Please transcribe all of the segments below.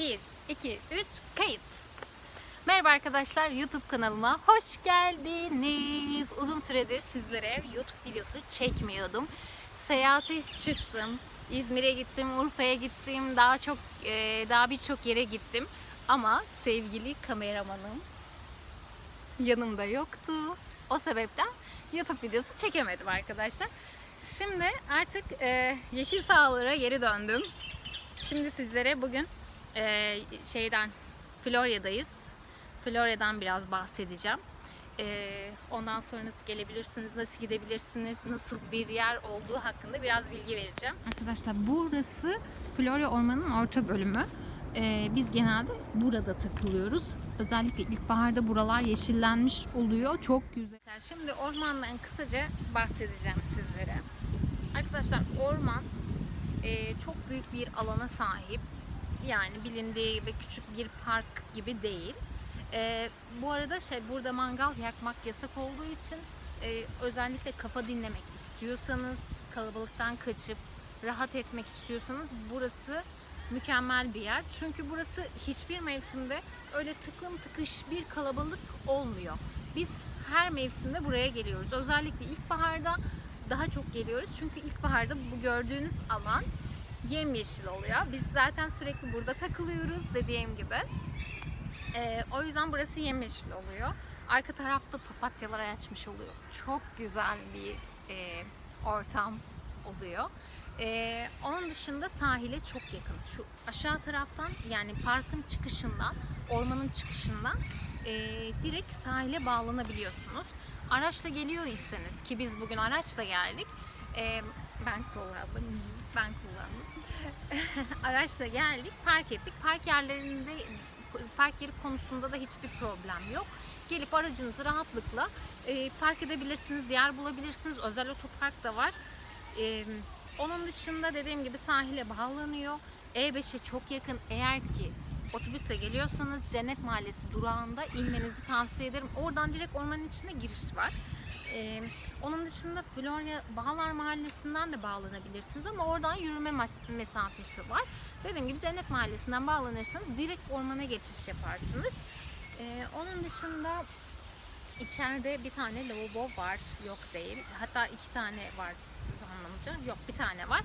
1, 2, 3, kayıt. Merhaba arkadaşlar YouTube kanalıma hoş geldiniz. Uzun süredir sizlere YouTube videosu çekmiyordum. Seyahate çıktım. İzmir'e gittim, Urfa'ya gittim, daha çok e, daha birçok yere gittim. Ama sevgili kameramanım yanımda yoktu. O sebepten YouTube videosu çekemedim arkadaşlar. Şimdi artık e, yeşil sahalara geri döndüm. Şimdi sizlere bugün e, şeyden Florya'dayız. Florya'dan biraz bahsedeceğim. E, ondan sonra nasıl gelebilirsiniz, nasıl gidebilirsiniz, nasıl bir yer olduğu hakkında biraz bilgi vereceğim. Arkadaşlar burası Florya Ormanı'nın orta bölümü. E, biz genelde burada takılıyoruz. Özellikle ilkbaharda buralar yeşillenmiş oluyor. Çok güzel. Şimdi ormandan kısaca bahsedeceğim sizlere. Arkadaşlar orman e, çok büyük bir alana sahip. Yani bilindiği gibi küçük bir park gibi değil. E, bu arada şey burada mangal yakmak yasak olduğu için e, özellikle kafa dinlemek istiyorsanız, kalabalıktan kaçıp rahat etmek istiyorsanız burası mükemmel bir yer. Çünkü burası hiçbir mevsimde öyle tıklım tıkış bir kalabalık olmuyor. Biz her mevsimde buraya geliyoruz. Özellikle ilkbaharda daha çok geliyoruz. Çünkü ilkbaharda bu gördüğünüz alan yemyeşil oluyor. Biz zaten sürekli burada takılıyoruz dediğim gibi. Ee, o yüzden burası yemyeşil oluyor. Arka tarafta papatyalar açmış oluyor. Çok güzel bir e, ortam oluyor. Ee, onun dışında sahile çok yakın. Şu aşağı taraftan yani parkın çıkışından, ormanın çıkışından e, direkt sahile bağlanabiliyorsunuz. Araçla geliyor iseniz ki biz bugün araçla geldik. E, ben kullandım. Ben kullandım. araçla geldik, park ettik. Park yerlerinde park yeri konusunda da hiçbir problem yok. Gelip aracınızı rahatlıkla e, park edebilirsiniz, yer bulabilirsiniz. Özel otopark da var. E, onun dışında dediğim gibi sahile bağlanıyor. E5'e çok yakın. Eğer ki otobüsle geliyorsanız Cennet Mahallesi durağında inmenizi tavsiye ederim. Oradan direkt ormanın içine giriş var. Ee, onun dışında Florya Bağlar Mahallesi'nden de bağlanabilirsiniz ama oradan yürüme mesafesi var. Dediğim gibi Cennet Mahallesi'nden bağlanırsanız direkt ormana geçiş yaparsınız. Ee, onun dışında içeride bir tane lavabo var. Yok değil. Hatta iki tane var anlamıca. Yok bir tane var.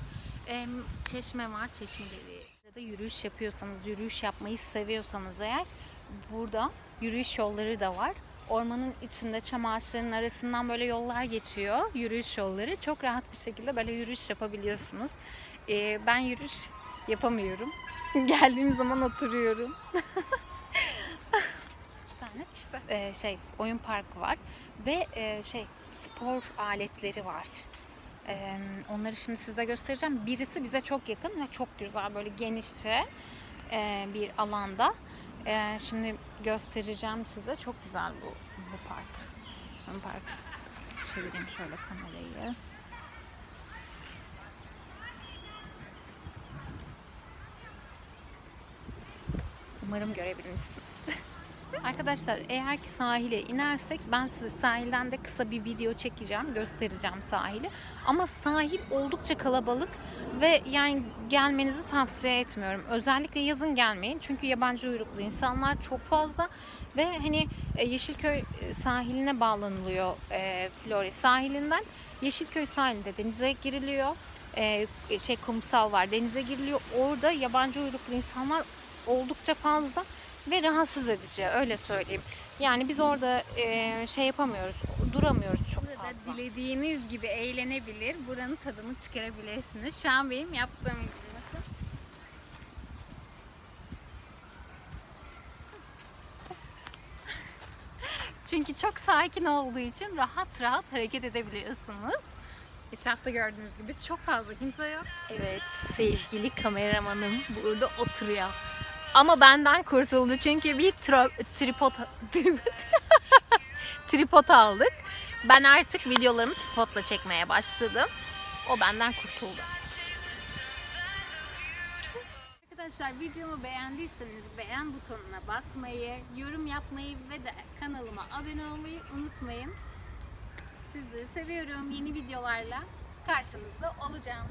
Ee, çeşme var. Çeşmeleri. Burada yürüyüş yapıyorsanız, yürüyüş yapmayı seviyorsanız eğer burada yürüyüş yolları da var. Ormanın içinde çam ağaçlarının arasından böyle yollar geçiyor. Yürüyüş yolları. Çok rahat bir şekilde böyle yürüyüş yapabiliyorsunuz. Ee, ben yürüyüş yapamıyorum. Geldiğim zaman oturuyorum. bir tane e, şey oyun parkı var ve e, şey spor aletleri var. Ee, onları şimdi size göstereceğim. Birisi bize çok yakın ve çok güzel böyle genişçe e, bir alanda. Ee, şimdi göstereceğim size. Çok güzel bu bu park. Bu park. Çevireyim şöyle kamerayı. Umarım görebilmişsiniz. Arkadaşlar eğer ki sahile inersek ben size sahilden de kısa bir video çekeceğim, göstereceğim sahili. Ama sahil oldukça kalabalık ve yani gelmenizi tavsiye etmiyorum. Özellikle yazın gelmeyin çünkü yabancı uyruklu insanlar çok fazla ve hani e, Yeşilköy sahiline bağlanılıyor e, Florya sahilinden. Yeşilköy sahilinde denize giriliyor. E, şey kumsal var denize giriliyor. Orada yabancı uyruklu insanlar oldukça fazla ve rahatsız edici öyle söyleyeyim. Yani biz orada e, şey yapamıyoruz, duramıyoruz çok Burada fazla. dilediğiniz gibi eğlenebilir, buranın tadını çıkarabilirsiniz. Şu an benim yaptığım gibi. Bakın. Çünkü çok sakin olduğu için rahat rahat hareket edebiliyorsunuz. Etrafta gördüğünüz gibi çok fazla kimse yok. Evet, sevgili kameramanım burada oturuyor. Ama benden kurtuldu çünkü bir tro- tripod tripod aldık. Ben artık videolarımı tripodla çekmeye başladım. O benden kurtuldu. Arkadaşlar videomu beğendiyseniz beğen butonuna basmayı, yorum yapmayı ve de kanalıma abone olmayı unutmayın. Sizleri seviyorum. Yeni videolarla karşınızda olacağım.